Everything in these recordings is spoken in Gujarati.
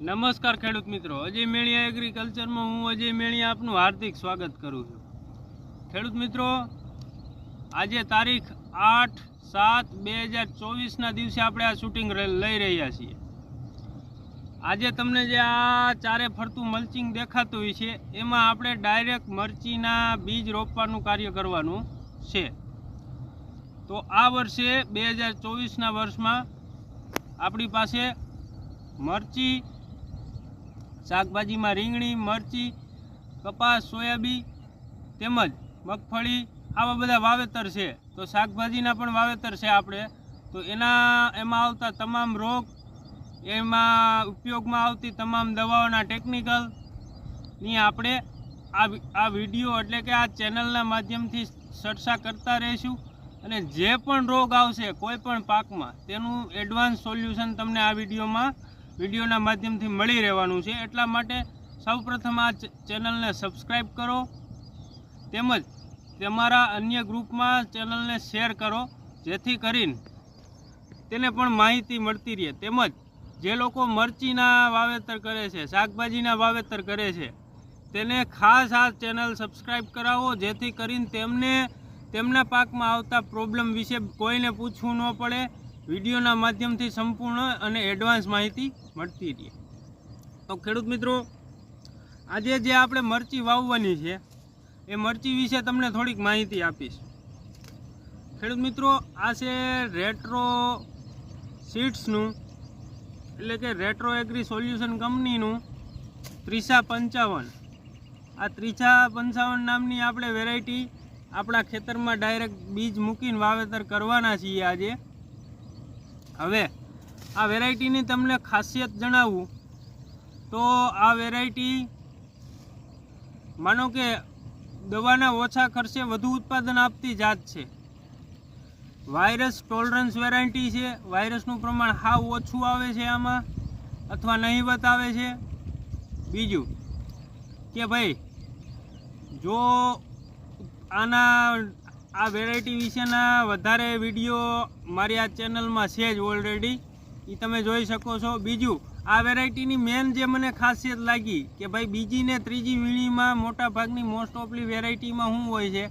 નમસ્કાર ખેડૂત મિત્રો. અજય મેળિયા એગ્રીકલ્ચરમાં હું અજય મેળિયા આપનું હાર્દિક સ્વાગત કરું છું. ખેડૂત મિત્રો, આજે તારીખ આઠ સાત બે હજાર ચોવીસના દિવસે આપણે આ શૂટિંગ લઈ રહ્યા છીએ. આજે તમને જે આ ચારે ફરતું મલ્ચિંગ દેખાતું હોય છે એમાં આપણે ડાયરેક્ટ મરચીના બીજ રોપવાનું કાર્ય કરવાનું છે. તો આ વર્ષે બે હજાર ચોવીસના વર્ષમાં આપણી પાસે મરચી શાકભાજીમાં રીંગણી, મરચી, કપાસ, સોયાબીન તેમજ મગફળી આવા બધા વાવેતર છે. તો શાકભાજીના પણ વાવેતર છે આપણે. તો એના, એમાં આવતા તમામ રોગ, એમાં ઉપયોગમાં આવતી તમામ દવાઓના ટેકનિકલની આપણે આ વીડિયો એટલે કે આ ચેનલના માધ્યમથી ચર્ચા કરતા રહીશું. અને જે પણ રોગ આવશે કોઈ પણ પાકમાં, તેનું એડવાન્સ સોલ્યુશન તમને આ વિડીયોમાં વિડીયોના માધ્યમથી મળી રહેવાનું છે. એટલા માટે સૌપ્રથમ આ ચેનલને સબસ્ક્રાઈબ કરો. તેમજ તમારા અન્ય ગ્રુપમાં ચેનલને શેર કરો, જેથી કરીને તેને પણ માહિતી મળતી રહે. તેમજ જે લોકો મરચીના વાવેતર કરે છે, શાકભાજીના વાવેતર કરે છે, તેને ખાસ આ ચેનલ સબસ્ક્રાઈબ કરાવો, જેથી કરીને તેમને, તેમના પાકમાં આવતા પ્રોબ્લેમ વિશે કોઈને પૂછવું ન પડે. વિડીયોના માધ્યમથી સંપૂર્ણ અને એડવાન્સ માહિતી મળતી રહે. તો ખેડૂત મિત્રો, આજે જે આપણે મરચી વાવવાની છે, એ મરચી વિશે તમને થોડીક માહિતી આપીશ. ખેડૂત મિત્રો, આ છે રેટ્રો સીડ્સનું એટલે કે રેટ્રો એગ્રી સોલ્યુશન કંપનીનું ત્રીસા પંચાવન. આ ત્રીસા પંચાવન નામની આપણે વેરાયટી આપણા ખેતરમાં ડાયરેક્ટ બીજ મૂકીને વાવેતર કરવાના છીએ આજે. હવે આ વેરાયટીની તમને ખાસિયત જણાવું તો આ વેરાયટી માનો કે દવાના ઓછા ખર્ચે વધુ ઉત્પાદન આપતી જાત છે. વાયરસ ટોલરન્સ વેરાયટી છે. વાયરસનું પ્રમાણ હાવ ઓછું આવે છે આમાં અથવા નહીવત આવે છે. બીજું કે ભાઈ, જો આના આ વેરાયટી વિશેના વધારે વીડિયો મારી આ ચેનલમાં છે જ ઓલરેડી એ તમે જોઈ શકો છો. બીજું, આ વેરાયટીની મેન જે મને ખાસિયત લાગી કે ભાઈ બીજી ને ત્રીજી વીણીમાં મોટાભાગની મોસ્ટ ઓફલી વેરાયટીમાં શું હોય છે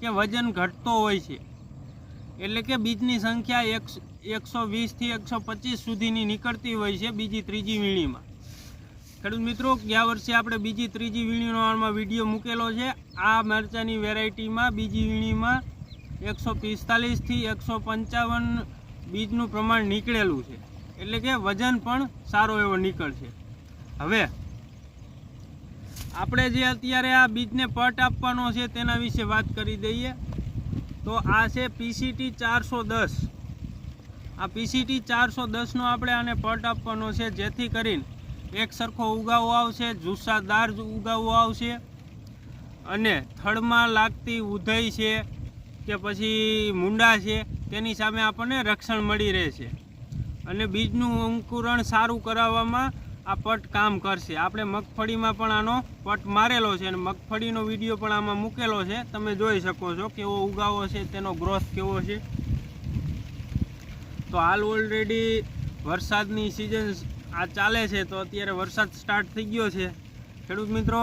કે વજન ઘટતો હોય છે. એટલે કે બીજની સંખ્યા એક એકસો વીસથી એકસો પચીસ સુધીની નીકળતી હોય છે બીજી, ત્રીજી વીણીમાં. ખેડૂત મિત્રો, ગયા વર્ષે આપણે બીજી, ત્રીજી વીણીનો વીડિયો મૂકેલો છે. આ મરચાની વેરાયટીમાં બીજી વીણીમાં એકસો પિસ્તાલીસથી એકસો પંચાવન બીજનું પ્રમાણ નીકળેલું છે. એટલે કે વજન પણ સારો એવો નીકળશે. હવે, આપણે જે અત્યારે આ બીજને પટ આપવાનો છે તેના વિશે વાત કરી દઈએ. તો આ છે પીસીટી ચારસો દસ. આ પીસીટી ચારસો દસનો આપણે આને પટ આપવાનો છે, જેથી કરીને એક સરખો ઉગાવો આવશે, જુસ્સાદાર ઉગાવો આવશે અને થડમાં લાગતી ઉધઈ છે કે પછી મુંડા છે, તેની સામે આપણને રક્ષણ મળી રહેશે. અને બીજનું અંકુરણ સારું કરાવવામાં આ પટ કામ કરશે. આપણે મગફળીમાં પણ આનો પટ મારેલો છે અને મગફળીનો વીડિયો પણ આમાં મૂકેલો છે. તમે જોઈ શકો છો કેવો ઉગાવો છે, તેનો ગ્રોથ કેવો છે. તો હાલ ઓલરેડી વરસાદની સિઝન આ ચાલે છે, તો અત્યારે વરસાદ સ્ટાર્ટ થઈ ગયો છે. ખેડૂત મિત્રો,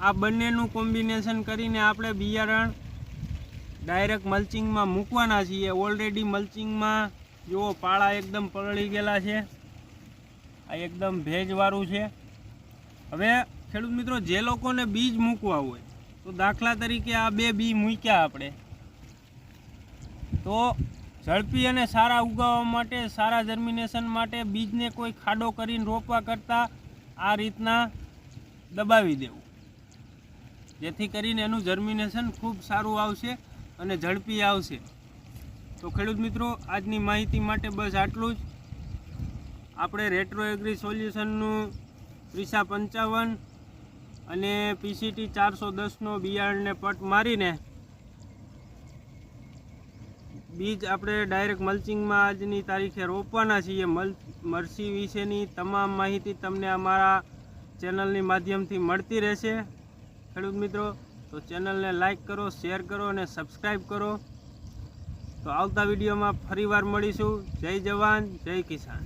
આ બંનેનું કોમ્બિનેશન કરીને આપણે બિયારણ ડાયરેક્ટ મલ્ચિંગમાં મૂકવાના છીએ. ઓલરેડી મલ્ચિંગમાં જુઓ, પાળા એકદમ પલળી ગયેલા છે. આ એકદમ ભેજવાળું છે. હવે ખેડૂત મિત્રો, જે લોકોને બીજ મૂકવા હોય, તો દાખલા તરીકે આ બે બી મૂક્યા આપણે. તો ઝડપી અને સારા ઉગાવવા માટે, સારા જર્મિનેશન માટે બીજને કોઈ ખાડો કરીને રોપવા કરતાં આ રીતના દબાવી દેવું. જેથી કરીને એનું જર્મિનેશન ખૂબ સારું આવશે. અને ઝડપી આવશે. તો ખેડૂત મિત્રો, આજની માહિતી માટે બસ આટલું જ. આપણે રેટ્રો એગ્રી સોલ્યુશનનું ત્રીસા પંચાવન અને પીસીટી ચારસો દસનો બિયારણને પટ મારીને બીજ આપણે ડાયરેક્ટ મલ્ચિંગમાં આજની તારીખે રોપવાના છીએ. મલ, મરસી વિશેની તમામ માહિતી તમને અમારા ચેનલની માધ્યમથી મળતી રહેશે. ખેડૂત મિત્રો તો ચેનલને લાઇક કરો, શેર કરો અને સબસ્ક્રાઈબ કરો. તો આવતા વિડીયોમાં ફરીવાર મળીશું. જય જવાન, જય કિસાન.